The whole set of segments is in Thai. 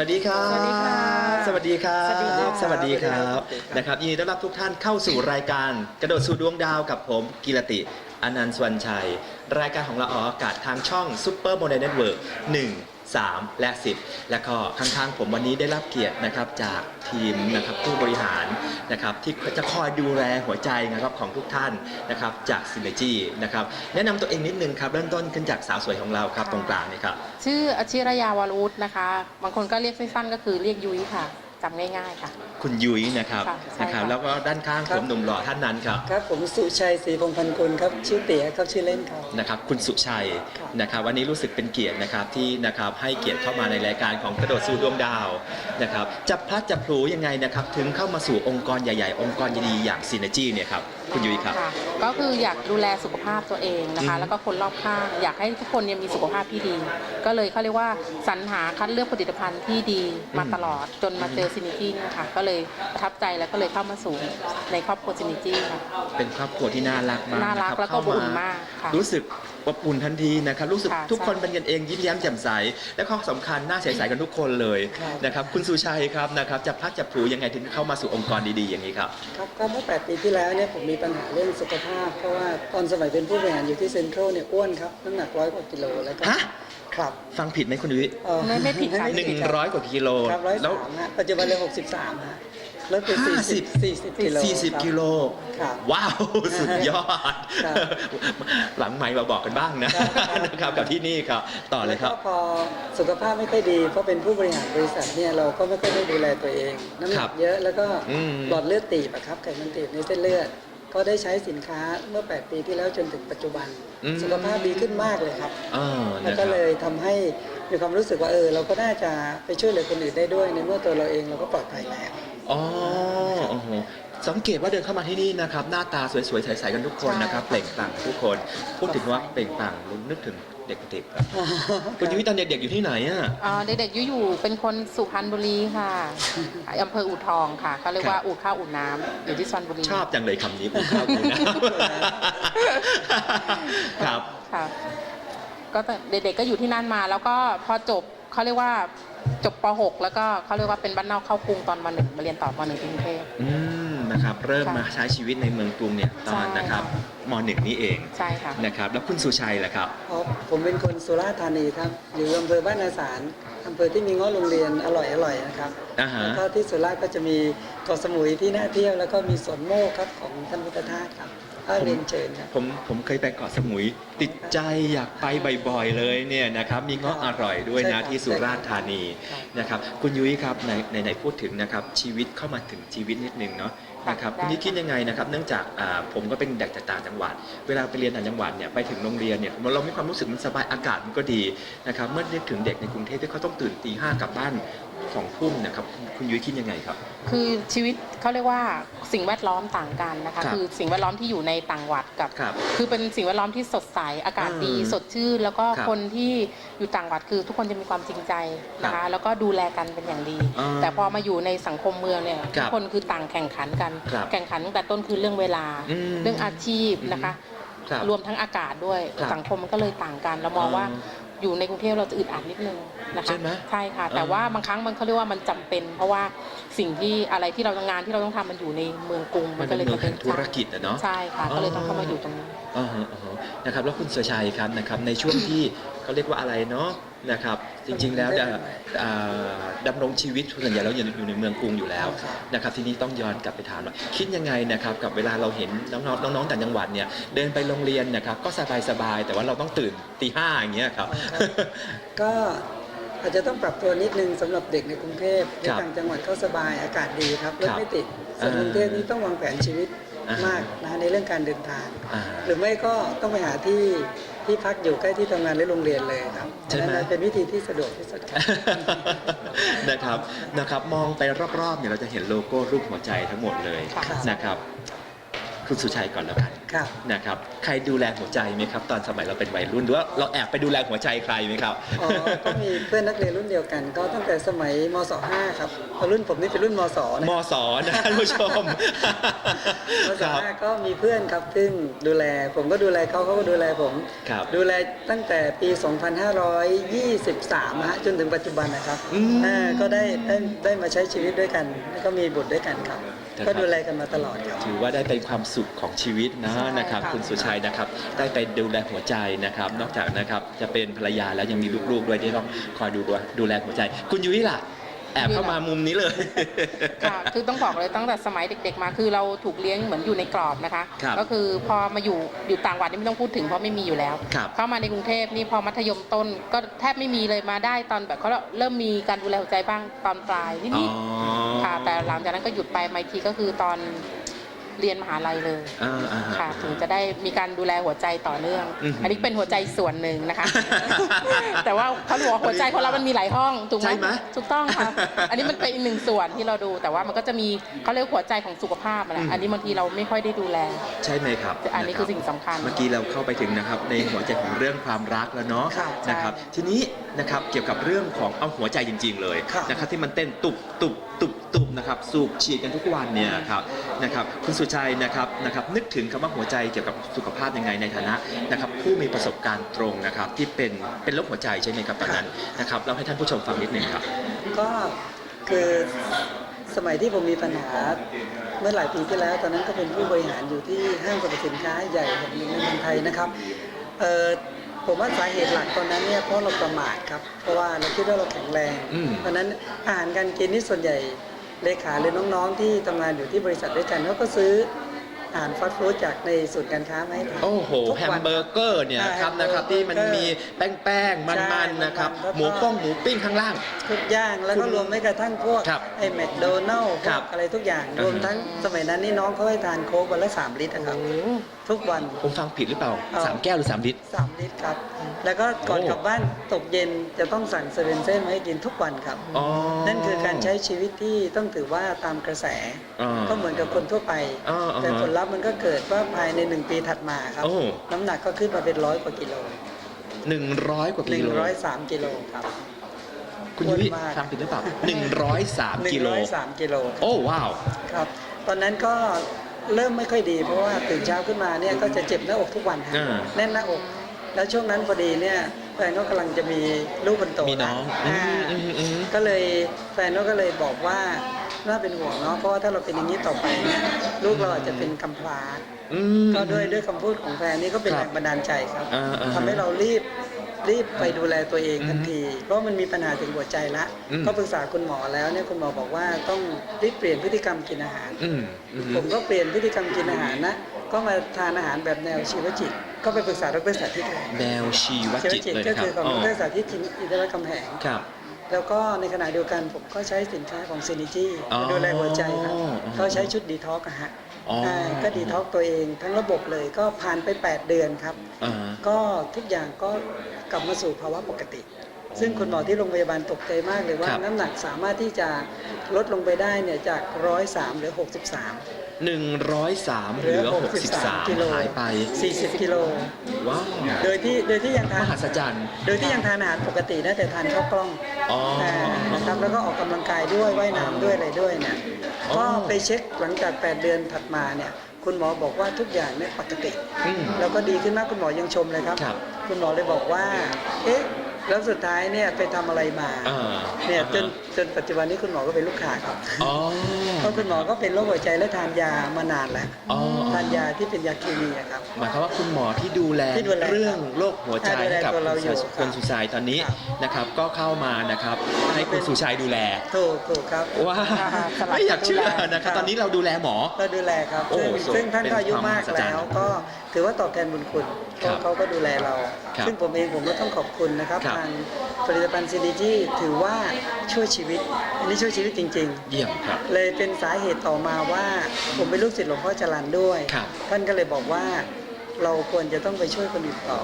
วัสดีครับ สวัสดีค่ะสวัสดีครับสวัสดีค่ะสวัสดีครับสวัสดีครับนะครับยินดีต้อนรับทุกท่านเข้าสู่รายการ กระโดดสู่ดวงดาวกับผมกิรติอนันต์สวรรณชัย รายการของเราออกอากาศทางช่อง Super m o d e l Network 1 3 และ 10 และก็ข้างๆผมวันนี้ได้รับเกียรตินะครับจากทีมนะครับผู้บริหารนะครับที่จะคอยดูแลหัวใจนะครับของทุกท่านนะครับจากซินเนจีนะครับแนะนำตัวเองนิดนึงครับเริ่มต้นขึ้นจากสาวสวยของเราครับตรงกลางนี่ครับ ชื่ออชิรยาวรวุฒนะคะ บางคนก็เรียกสั้นๆก็คือเรียกยุ้ยค่ะ จำง่ายๆค่ะ คุณยุ้ยนะครับค่ะใช่นะครับค่ะ แล้วก็ด้านข้างครัผบมหนุ่มหล่อท่านนั้นครับ ครับผมสุชัยศรีพงษ์พันกุลครับชื่อเตี๋ยครับชื่อเล่นครับ นะครับคุณสุชัยครับนะครับวันนี้รู้สึกเป็นเกียรตินะครับที่นะครับให้เกียรติเข้ามาในรายการของกระโดดสู่ดวงดาวนะครับจับพลัดจับพลูยังไงนะครับถึงเข้ามาสู่องค์กรใหญ่ๆ องค์กรดีๆอย่างซีเนจีเนี่ยครับคุณยุ้ยครับ ค่ะก็คืออยากดูแลสุขภาพตัวเองนะคะ อืมแล้วก็คนรอบข้าง อยากให้ทุกคนเนี่ยมีสุขภาพที่ดี ก็เลยเขาเรียกว่าสรรหาคัดเลือกผลิตภัณฑ์ที่ดีมาตลอดจนมาเจอซินิจี้เนี่ยค่ะ ก็เลยประทับใจแล้วก็เลยเข้ามาสู่ในครอบครัวซินิจี้ค่ะ เป็นครอบครัวที่น่ารักมากน่ารักะคบแล้วก็เข้อบอุ่นมากค่ะ รู้สึกอบอุ่นทันทีนะครับรู้สึกค่ะทุกคนใช่เป็นกันเองยิ้มแย้มแจ่มใส และข้อสำคัญน่าใสๆกันทุกคนเลยครับนะครับคุณสุชัยครับนะครับจับพลัดจับพลูยังไงถึงเข้ามาสู่องค์กรดีๆอย่างนี้ครับ ครับก็เมื่อ 8 ปีที่แล้วเนี่ยผมมีปัญหาเรื่องสุขภาพ เพราะว่าตอนสมัยเป็นผู้บริหารอยู่ที่เซ็นทรัลเนี่ยอ้วนครับน้ำหนักร้อยกว่ากิโลแล้วก็ฮะ ครับฟังผิดไหมคุณยุ้ยเอ่อ ไม่ไม่ผิดค่ะ หนึ่งร้อยกว่ากิโลครับร้อยแล้วสามฮะปัจจุบันเลยหกสิบสามฮะลดไปสี่สิบสี่สิบกิโลสี่สิบครับกิโล ครับ ว้าว สุดยอด ครับหลังไมค์มาบอกกันบ้างนะนะครับกับที่นี่ครับ ต่อเลยครับแล้วก็พอสุขภาพไม่ค่อยดี เพราะเป็นผู้บริหารบริษัทเนี่ยเราก็ไม่ค่อยได้ดูแลตัวเอง น้ำหครันับกเยอะแล้วก็อืม หลอดเลือดตีบอะครับไขมันตีบในเส้นเลือด ก็ได้ใช้สินค้าเมื่อ 8 ปีที่แล้วจนถึงปัจจุบัน อืมสุขภาพดีขึ้นมากเลยครับอ่าแล้วนะคก็รับ เลยทำให้ มีความรู้สึกว่าเออเราก็น่าจะไปช่วยเหลือคนอื่นได้ด้วย ในเมื่อตัวเราเองเราก็ปลอดภัยแล้ว อ๋อโอ้โหสังเกตว่าเดินเข้ามาที่นี่นะครับ หน้าตาสวยๆใสๆกันทุกคนนะครับเปล่งปลั่งทุกคน พูดถึงว่าเปล่งปลั่งนึกถึงเด็กๆครับคุณยุ้ยตอนเด็กๆอยู่ที่ไหนอะอ่าเด็กๆยุอยู่เป็นคนสุพรรณบุรีค่ะอำเภออู่ทองค่ะเขาเรียกว่าครับอู่ข้าวอู่น้ำอยู่ที่สุพรรณบุรีชอบจังเลยคำนี้คุณข้าวคุณนะครับค่ะ ก็แต่เด็กๆก็อยู่ที่นั่นมา แล้วก็พอจบเขาเรียกว่าจบป .6 แล้วก็เขาเรียกว่าเป็นบ้านนอกเข้ากรุงตอนมหนึ่งมาเรียนต่อมหนึ่งที่กรุงเทพ อืมนะครับเริ่มค่ะมาใช้ชีวิตในเมืองกรุงเนี่ยตอนใช่นะครับมหนึ่งนี่เองใช่ค่ะ นะครับแล้วคุณสุชัยล่ะครับอ๋อผมเป็นคนสุราษฎร์ธานีครับอยู่อำเภอบ้านนาสารอำเภอที่มีเง้อโรงเรียนอร่อยอร่อยๆนะครับอ่าฮะ แล้วก็ที่สุราษฎร์ก็จะมีเกาะสมุยที่น่าเที่ยวแล้วก็มีสวนโมกครับของท่านพุทธทาสครับ ก็เรียนเชิญครับผมผมเคยไปเกาะสมุย ติดใจอยากไปบ่อยๆเลยเนี่ยนะครับมีเงาะอร่อยด้วยใช่นะครับที่สุราษฎร์ธานีครับนะครับคุณยุ้ยครับในในในพูดถึงนะครับชีวิตเข้ามาถึงชีวิตนิดนึงเนาะนะครับได้คุณยุ้ยคิดยังไงนะครับเนื่องจากอ่าผมก็เป็นเด็กจากต่างจังหวัด เวลาไปเรียนต่างจังหวัดเนี่ยไปถึงโรงเรียนเนี่ยเรามีความรู้สึกมันสบายอากาศมันก็ดีนะครับเมื่อนึกถึงเด็กในกรุงเทพที่เขาต้องตื่นตีห้ากลับบ้าน สองทุ่มนะครับคุณคุณยุ้ยคิดยังไงครับ คือชีวิตเขาเรียกว่าสิ่งแวดล้อมต่างกันนะคะ ครับคือสิ่งแวดล้อมที่อยู่ในต่างจังหวัดกับครับคือเป็นสิ่งแวดล้อมที่สดใสอากาศดี อืมสดชื่นแล้วก็ครับคนที่อยู่ต่างจังหวัดคือทุกคนจะมีความจริงใจนะครัคะ บแล้วก็ดูแลกันเป็นอย่างดี อ่าแต่พอมาอยู่ในสังคมเมืองเนี่ยครัทุบกคนคือต่างแข่งขันกัน ครับแข่งขันตั้งแต่ต้นคือเรื่องเวลา อืมเรื่องอาชีพนะคะ ครับ รวมทั้งอากาศด้วยครับสังคมมันก็เลยต่างกัน เรามองว่า อ๋ออยู่ในกรุงเทพเราจะอึดอัดนิดนึงนะคะใช่ไหมใช่ค่ะ แต่อ่าว่าบางครั้งมันเขาเรียกว่ามันจำเป็น เพราะว่าสิ่งที่อะไรที่เรางานที่เราต้องทำมันอยู่ในเมืองกรุงมันก็เป็นเลยเมืองแห่งธุรกิจอะเนาะใช่ค่ะอ๋อก็เลยต้องเข้ามาอยู่ตรงนี้อ่าฮะอ่าฮะนะครับแล้วคุณสุชัยครับนะครับในช่วงที่เขาเรียกว่าอะไรเนาะ นะครับ จริงๆแล้วเนี่ยอ่าดำรงชีวิตส่วนใหญ่เราอยู่ในเมืองกรุงอยู่แล้วนะครับทีนี้ต้องย้อนกลับไปถามว่าคิดยังไงนะครับกับเวลาเราเห็นน้องๆน้องๆต่างจังหวัดเนี่ยเดินไปโรงเรียนนะครับก็สบายๆแต่ว่าเราต้องตื่นตีห้าอย่างเงี้ยครับ ก็อาจจะต้องปรับตัวนิดนึงสำหรับเด็กในกรุงเทพในครับต่างจังหวัดก็สบายอากาศดีครับรถครับไม่ติดส่วนอ่ากรุงเทพนี่ต้องวางแผนชีวิตอ่ามมากนะในเรื่องการเดินทาง อ่า หรือไม่ก็ต้องไปหาที่ ที่พักอยู่ใกล้ที่ทำงานหรือโรงเรียนเลยครับใช่ไหมอันนั้นเป็นวิธีที่สะดวกที่สุดครับ นะครับนะครับมองไปรอบๆเนี่ยเราจะเห็นโลโก้รูปหัวใจทั้งหมดเลยค่ะ นะครับ คุณสุชัยก่อนแล้วกันครับ นะครับ ใครดูแลหัวใจไหมครับ ตอนสมัยเราเป็นวัยรุ่นหรือว่าเราแอบไปดูแลหัวใจใครไหมครับ อ๋อ ก็มีเพื่อนนักเรียนรุ่นเดียวกัน ก็ตั้งแต่สมัยมศ5ครับเพราะรุ่นผมนี่เป็นรุ่นมศนะมสนะท่านผู้ชมมศครับ 5ก็มีเพื่อนครับซึ่งดูแล ผมก็ดูแลเขาเขาก็ดูแลผม ครับดูแลตั้งแต่ปี 2523ฮะจนถึงปัจจุบันนะครับอืมอ่าก็ได้ได้ได้มาใช้ชีวิตด้วยกันแล้วก็มีบุตรด้วยกันครับ นะครับก็ดูแลกันมาตลอดครับ ถือว่าได้เป็นความสุขของชีวิตนะใช่นะครับครับคุณสุชัยนะครับ ได้ไปดูแลหัวใจนะครับ นอกจากนะครับจะเป็นภรรยาแล้วยังมีลูกๆด้วยที่ต้องคอยดูแลดูแลหัวใจ คุณยุ้ยล่ะ แอบเข้ามามุมนี้เลย ค่ะคือต้องบอกเลยตั้งแต่สมัยเด็ก ๆ มาคือเราถูกเลี้ยงเหมือนอยู่ในกรอบนะคะ ครับก็คือพอมาอยู่อยู่ต่างจังหวัดนี่ไม่ต้องพูดถึงเพราะไม่มีอยู่แล้ว ครับเข้ามาในกรุงเทพนี่พอมัธยมต้นก็แทบไม่มีเลยมาได้ตอนแบบเขาเริ่มมีการดูแลหัวใจบ้างตอนปลายอ๋นิดอๆค่ะ แต่หลังจากนั้นก็หยุดไปมาอีกทีก็คือตอน เรียนมหาลัยเลยอ่าอ่าฮะ ค่ะถึงจะได้มีการดูแลหัวใจต่อเนื่อง อือหืออัอันนี้เป็นหัวใจส่วนหนึ่งนะคะ แต่ว่าเขาบอกว่าหัวใจของเรามันมีหลายห้องถูกไหมใช่ไหม ถูกต้องค่ะ อันนี้มันเป็นอีกหนึ่งส่วนที่เราดูแต่ว่ามันก็จะมีเขาเรียกหัวใจของสุขภาพอะอืนะมอันนี้บางทีเราไม่ค่อยได้ดูแล ใช่ไหมครับอันนี้ะรับคือสิ่งสำคัญเมื่อกี้เราเข้าไปถึงนะครับในหัวใจของเรื่องความรักแล้วเนาะครับนะครับ ใช่ ทีนี้นะครับเกี่ยวกับเรื่องของเอาหัวใจจริง ๆ เลยครับนะครับที่มันเต้นตุบตุบตุบตุบนะครับ สูบฉีดกันทุกวันเนี่ยครับ นะครับคุณสุชัยนะครับนะครับนึกถึงคำว่าหัวใจเกี่ยวกับสุขภาพยังไงในฐานะนะครับผู้มีประสบการณ์ตรงนะครับที่เป็นเป็นโรคหัวใจใช่ไหมครับตอนนั้นนะครับเล่าให้ท่านผู้ชมฟังนิดหนึ่งครับ ก็คือสมัยที่ผมมีปัญหาเมื่อหลายปีที่แล้ว ตอนนั้นก็เป็นผู้บริหารอยู่ที่ห้างสรรพสินค้าใหญ่แห่งหนึ่งในเมืองไทยนะครับเอ่อผมว่าสาเหตุหลักตอนนั้นเนี่ยเพราะเราประมาทครับเพราะว่าเราคิดว่าเราแข็งแรง อืม เพราะฉะนั้นอาหารการกินนี่ส่วนใหญ่ เลขาหรือน้องๆที่ทำงานอยู่ที่บริษัทด้วยกันเขาก็ซื้อ อาหารฟาสต์ฟู้ดจากในศูนย์การค้ามาให้ทาน โอ้โห ทุกแฮวัมนเบอร์เกอร์เนี่ยใช่ครับนะครับที่มันแฮมเบอร์เกอร์มีแป้งแป้งๆมันใช่ๆนะครับมันๆหมูป้องหมูปิ้งข้างล่าง ทุกอย่างแล้วก็รวมไม่กระทั่งพวกครับไอ้แมคโดนัลล์พครัวบกอะไรทุกอย่างอ่ารวมทั้งสมัยนั้นนี่น้องเขาให้ทานโค้กวันละสามลิตรนะครับทุกวัน ผมฟังผิดหรือเปล่าเอาสามแก้วหรือสามลิตรสามลิตรครับ แล้วก็ก่อนโอ้ กลับบ้านตกเย็นจะต้องสั่งเซเว่นเซ่นมาให้กินทุกวันครับ อ๋อนั่นคือการใช้ชีวิตที่ต้องถือว่าตามกระแส อ่า ก็เหมือนกับคนทั่วไป อ่าอ่าแต่ผลลัพธ์มันก็เกิดว่าภายในหนึ่งปีถัดมาครับ โอ้ น้ำหนักก็ขึ้นมาเป็นร้อยกว่ากิโลหนึ่งร้อยกว่าหนึ่กิงโลร้อยสามกิโลครับ คุณยุ้ยอ้วนมาก ฟังผิดหรือเปล่าหนึ่งร้อยสามหนึ่กิงโลร้อยสามกิโลโอ้ว้าว ครับ ตอนนั้นก็เริ่มไม่ค่อยดี เพราะว่าตื่นเช้าขึ้นมาเนี่ยก็จะเจ็บหน้าอกทุกวันฮะอ่าแน่นหน้าอก แล้วช่วงนั้นพอดีเนี่ยแฟนก็กำลังจะมีลูกคนโตมีน้องแล้วอืมอ่าอืมอืม ก็เลยแฟนก็เลยบอกว่า น่าเป็นห่วงเนาะเพราะว่าถ้าเราเป็นอย่างนี้ต่อไปเนี่ยลูกเราอาจจะเป็นกำพร้าอืม ก็ด้วยด้วยคำพูดของแฟนนี่ก็เป็นครับแรงบันดาลใจครับอ่าอ่าทำให้เรารีบรีบไปดูแลตัวเองทันที เพราะมันมีปัญหาถึงหัวใจละอืม ก็ปรึกษาคุณหมอแล้วเนี่ยคุณหมอบอกว่าต้องรีบเปลี่ยนพฤติกรรมกินอาหาร อืมอืมผมก็เปลี่ยนพฤติกรรมกินอาหารนะ ก็มาทานอาหารแบบแนวชีวจิต ก็ไปปรึกษาดรสาธิตเลยแนวชีวชีวจิตจิตเลยก็นะครับคือของอ๋อดรสาธิตจินอินทรคำแหง ครับ แล้วก็ในขณะเดียวกันผมก็ใช้สินค้าของซีนิจี้อ๋อดูแลหัวใจครับอ๋อก็ใช้ชุดดีท็อกอะฮะอ๋ออ่าก็ดีท็อกตัวเองทั้งระบบเลยก็ผ่านไป 8 เดือนครับ อ่าก็ทุกอย่างก็กลับมาสู่ภาวะปกติ ซึ่งคุณหมอที่โรงพยาบาลตกใจมากเลยว่า ครับ น้ำหนักสามารถที่จะลดลงไปได้เนี่ยจาก 103เหรือ 63หนึ่งร้อยสามเหลือหกสิบสามกิโลหายไป 40 กิโล ว้าว โดยที่โดยที่ยังทามนหัศจรรย์ โดยที่ยังทานอาหารปกตินะแต่ทานข้าวกล้อง อ๋ออ่านะครับแล้วก็ออกกำลังกายด้วยว่ายน้ำด้วยอะไรด้วยเนี่ยอ๋อ ก็ไปเช็คหลังจาก 8 เดือนถัดมาเนี่ยคุณหมอบอกว่าทุกอย่างเนี่ยปกติ อืม แล้วก็ดีขึ้นมากคุณหมอยังชมเลยครับ ครับ คุณหมอเลยบอกว่า เอ๊ะ แล้วสุดท้ายเนี่ยไปทำอะไรมาอ่าเนี่ยจนอ่าจนปัจจุบันนี้คุณหมอก็เป็นลูกค้าครับอ๋อ เพราะคุณหมอก็เป็นโรคหัวใจและทานยามานานแล้วอ๋อ ทานยาที่เป็นยาเคมีอะครับ หมายความว่าคุณหมอที่ดูแลที่ดูแลเรื่องโรคหัวใจอ่าดูแลให้กับตัวเราอยู่คุณครับสุชัยตอนนี้ครับ นะครับ ก็เข้ามานะครับ ให้คุณสุชัยดูแลถูกถูกครับ ว้าค่ะสลับไม่อยากเชื่อดูแลนะครับ ครับ ตอนนี้เราดูแลหมอก็ดูแลครับโอ้ซึ่งซึ่งท่านก็อายุมากเป็นความมหัศจรรย์แล้วก็ถือว่าตอบแทนบุญคุณครัก็บเขาก็ดูแลเรา ครับซึ่งผมเองผมก็ต้องขอบคุณนะครับครับ ทางผลิตภัณฑ์ซีดีจีถือว่าช่วยชีวิต อันนี้ช่วยชีวิตจริง เยี่ยมครับ ๆ เลยเป็นสาเหตุต่อมาว่า ผมเป็นลูกศิษย์หลวงพ่อจรันด้วย ครับท่านก็เลยบอกว่าเราควรจะต้องไปช่วยคนอื่นต่อ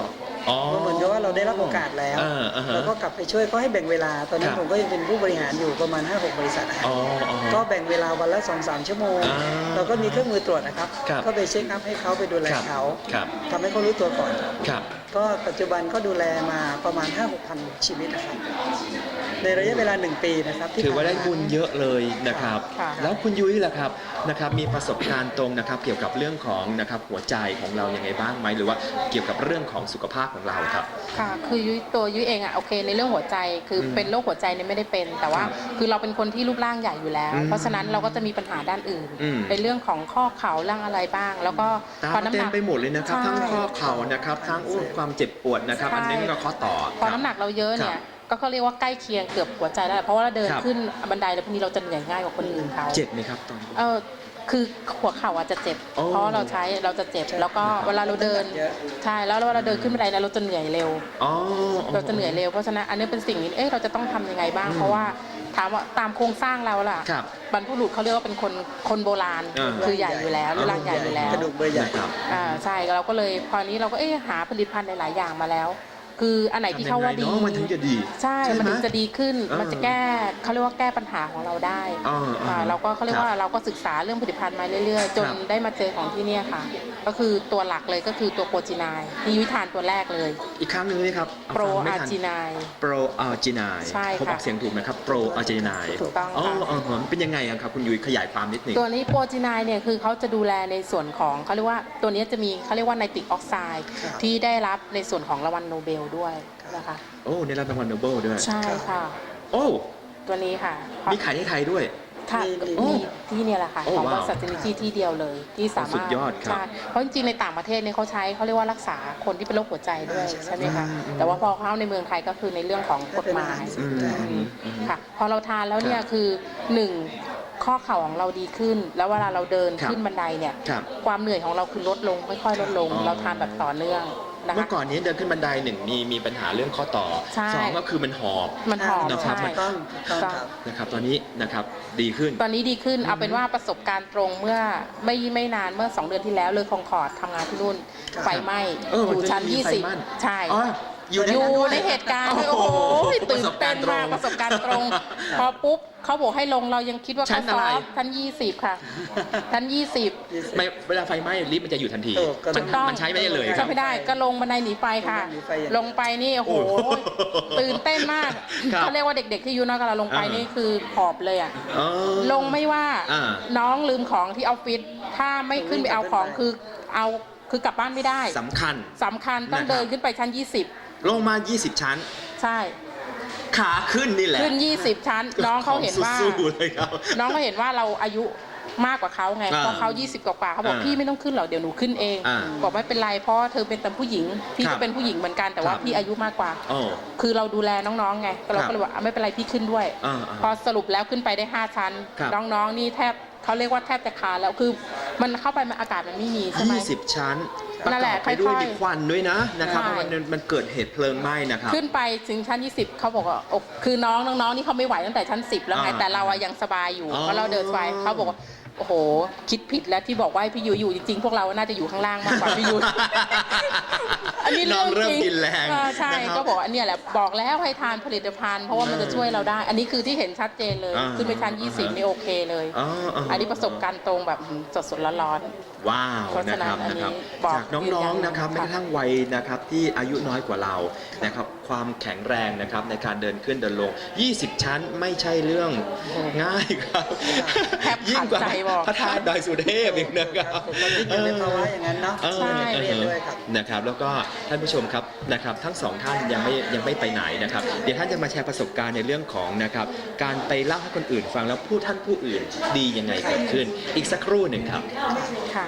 อ๋อก็เหมือนกับว่าเราได้รับโอกาสแล้วเอออ่าฮะเราก็กลับไปช่วยเขาให้แบ่งเวลา ตอนนั้คนรับผมก็ยังเป็นผู้บริหารอยู่ประมาณ 5-6 บริษัทนะครับอ๋ออ๋อก็แบ่งเวลาวันละ 2-3 ชั่วโมง อ่าเราก็มีเครื่องมือตรวจนะครับ ครับ ก็ไปเช็คอัพให้เขาไปดูแลครับเขาครับทำให้เขารู้ตัวก่อน ครับ ก็ปัจจุบันก็ดูแลมาประมาณ 5-6พันชีวิตนะครับ ในระยะเวลา 1 ปีนะครับที่ถือว่าได้ผ่นมบุญเยอะเลยนะครับ ค่ะแล้วคุณยุ้ยล่ะครับนะครับ มีประสบการณ์ตรงนะครับ เกี่ยวกับเรื่องของนะครับหัวใจของเรายังไงบ้างไหมหรือว่าเกี่ยวกับเรื่องของสุขภาพของเราครับ ค่ะ คือยุ้ยตัวยุ้ยเองอะโอเค ในเรื่องหัวใจคืออมเป็นโรคหัวใจเนี่ยไม่ได้เป็น แต่ว่าครับคือเราเป็นคนที่รูปร่างใหญ่อยู่แล้ว อืมเพราะฉะนั้นเราก็จะมีปัญหาด้านอื่น อืมในเรื่องของข้อเข่าเรื่องอะไรบ้าง แล้วก็ตามพอมาน้ำเต็หมนัก ไปหมดเลยนะครับ ใช่ทั้งข้อเข่านะครับทั้งอู้ความเจ็บปวดนะครับ ใช่ อันนี้ก็ข้อต่อพอน้ำหนักเราเยอะเนี่ย ก็เขาเรียกว่าใกล้เคียงเกือบหัวใจได้เพราะว่าเราเดินครับ ขึ้นบันไดแล้วพวกนี้เราจะเหนื่อยง่ายกว่าคนอื่นเขาเจ็บไหมครับตอนนี้ เออคือหัวเข่าอาจจะเจ็บ โอ้เพราะเราใช้เราจะเจ็บ แล้วก็เวลาเราเดินเยอะ ใช่แล้วเวลาเราเดินขึ้นบันไดเนี่ยเราจะเหนื่อยเร็ว อ๋อ เราจะเหนื่อยเร็วเพราะฉะนั้นอันนี้เป็นสิ่งนี้เอ๊ะเราจะต้องทำยังไงบ้าง อืมเพราะว่าถามว่าตามโครงสร้างเราล่ะครับบรรพบุรุษเขาเรียกว่าเป็นคนคนโบราณเออคือใหญ่อยู่แล้วรูปร่างใหญ่อยู่แล้วกระดูกเบอร์ใหญ่นะครับอ่าใช่เราก็เลยพอนี้เราก็เอ๊ะหาผลิตภัณฑ์หลายๆอย่างมาแล้ว คืออันไหนที่เขาว่าดีทำยังไงเนอะมันถึงจะดี ใช่ใช่ไหมมันถึงจะดีขึ้นเออมันจะแก้เขาเรียกว่าแก้ปัญหาของเราได้อ๋ออ๋ออ่าเราก็เขาเรียกว่าครับเราก็ศึกษาเรื่องผลิตภัณฑ์มาเรื่อยๆ จนครับได้มาเจอของที่เนี่ยค่ะ ก็คือตัวหลักเลยก็คือตัวโปรจีนายที่ยุ้ยทานตัวแรกเลย อีกครั้งหนึ่งนี่ครับเาโปรฟังไม่อาทันจีนาย โปรอาร์จินายใช่ผมออกค่ะเสียงถูกไหมครับโปรอาร์จินายถูกต้องอ๋อค่ะเออมันเป็นยังไงอะครับคุณยุ้ยขยายความนิดหนึ่งตัวนี้โปรจีนายเนี่ยคือเขาจะดูแลในส่วนของเขาเรียกว่าตัวนี้จะมีเขาเรียกว่าไนตริกออกไซด์ครับที่ได้รับในส่วนของรางวัลโนเบลด้วยนะคะโอ้ในรับรางวัลโนเบิลด้วยใช่ค่ะโอ้ตัวนี้ค่ะมีขายในไทยด้วย ค่ะมีมี ที่เนี่ยแหละค่ะโอ้ของว้าวบริษัทจินิจีที่เดียวเลยที่สามารถสุดยอดครับใช่เพราะจริงๆในต่างประเทศเนี่ยเขาใช้เขาเรียกว่ารักษาคนที่เป็นโรคหัวใจด้วยใช่ใช่ไหมคะอืมอืม แต่ว่าพอเข้าในเมืองไทยก็คือในเรื่องของกฎหมาย อืมอืมอืมค่ะพอเราทานแล้วเนี่ยคือหนึ่งข้อเข่าของเราดีขึ้น แล้วเวลาเราเดินครับ ขึ้นบันไดเนี่ยครับ ความเหนื่อยของเราคือลดลงค่อยๆลดลง อ๋อเราทานแบบต่อเนื่อง นะเมื่คะอก่อนนี้เดินขึ้นบันไดหนึ่งมีมีปัญหาเรื่องข้อต่อใช่ สองก็คือมันหอบ มันหอมนะครับ ใช่ถูกต้องถูกต้องครับ นะครับตอนนี้นะครับดีขึ้น ตอนนี้ดีขึ้นเอาเป็นว่าประสบการณ์ตรงเมื่อไม่ไม่นานเมื่อ 2 เดือนที่แล้วเลยคองคอร์ดทำงานที่นู่นครับไฟไหม้เอออยู่ชั้นมันจะมีไฟไหม้ 20 ใช่ อ๋อ อยู่ในอยู่นั้นด้วยในเหตุการณ์ด้วยโอ้โอ้โหโหตื่นประสบการเต้ณ์นตรงมากประสบการณ์ตรง พอปุ๊บเขาบอกให้ลงเรายังคิดว่าชั้เขานอะไรซ้อมชั้น20ค่ะชั้น20ไม่เวลาไฟไหม้ลิฟต์มันจะอยู่ทันทีถูกก็ มันถูกต้องมันใช้ไม่ได้เลยคใช้รับไม่ได้ก็ลงบันไดหนีไฟค่ะ ลงบันไดหนีไฟอย่างลงไปนี่โอ้โหโอ้โหตื่นเต้นมากครับเขาเรียกว่าเด็ก ๆ ที่อยูนอกกับเราลงไปอ่านี่ นี่คือหอบเลยอะอ๋อ ลงไม่ว่าอ่า น้องลืมของที่ออฟฟิศถ้าไม่ขึ้นไปเอาของคือเอาคือกลับบ้านไม่ได้สำคัญ สำคัญต้องนะครับ เดินขึ้นไปชั้น ลงมา 20 ชั้น20ใช่ ขาขึ้นนี่แหละขึ้น 20 ชั้น น้องเขาเห็นว่า สู้ๆเลยครับ น้องเขาเห็นว่าเราอายุมากกว่าเขาไงอ่าเพราะเขา20 กว่าๆเขาบอกอ่าพี่ไม่ต้องขึ้นหรอกเดี๋ยวหนูขึ้นเองอ่าบอกไม่เป็นไรเพราะเธอเป็นแต่ผู้หญิง พี่ครัก็บเป็นผู้หญิงเหมือนกันแต่ว่าครับ พี่อายุมากกว่า โอ้ คือเราดูแลน้องๆไงก็เราครับก็เลยบอกอะไม่เป็นไรพี่ขึ้นด้วย อ่าพอสรุปแล้วขึ้นไปได้ 5 ชั้น ครับ น้องๆนี่แทบเขาเรียกว่าแทบจะคานแล้วคือมันเข้าไปมันอากาศมันไม่มีใช่ไหม 20 ชั้น ประนั่นกแหอละบไปด้วยค่อยๆมีควันด้วยนะนะครับใช่เพราะมันมันเกิดเหตุเพลิงไหม้นะครับ ขึ้นไปถึงชั้น 20 เขาบอกว่าโอ้คือน้องน้องๆนี่เขาไม่ไหวตั้งแต่ชั้น 10 แล้วไง อ่าแต่เราอะยังสบายอยู่อ๋อ เพราะเราเดินไปเขาบอกว่าโอ้โห คิดผิดแล้วที่บอกว่าให้พี่ยูอยู่จริงๆ พวกเราน่าจะอยู่ข้างล่างมากกว่าพี่ยู อันนี้น้องเรื่เริ่องมจริงกินแรงเออใช่นะครับก็บอกอันเนี้ยแหละบอกแล้วให้ทานผลิตภัณฑ์เพราะว่ามันจะช่วยเราได้ อันนี้คือที่เห็นชัดเจนเลยอ่าขึ้นไปชั้นอ่า20 นี่โอเคเลย อ๋ออ๋ออันนี้ประสบการณ์ตรงแบบสดๆร้อน ว้าวเพราะนะฉะนั้คนรับอันนี้นะครับบอกจากน้องๆนะครับยืนยันแม้กระทั่งวัยนะครับที่อายุน้อยกว่าเรานะครับความแข็งแรงนะครับในการเดินขึ้นเดินลง 20 ชั้นไม่ใช่เรื่องง่ายครับแทบยิ่งกว่าขาดใจบอก พระธาตุดอยสุเทพอีกนะครับผมก็ยิ่งอยู่ในภาวะอย่างนั้นเนาะเออใช่เรียนด้วยครับ นะครับแล้วก็ท่านผู้ชมครับนะครับทั้งสองท่านยังไม่ยังไม่ไปไหนนะครับ เดี๋ยวท่านจะมาแชร์ประสบการณ์ในเรื่องของนะครับการไปเล่าให้คนอื่นฟังแล้วผู้ท่านผู้อื่นดียังไงเกิดขึ้น อีกสักครู่หนึ่งครับค่ะ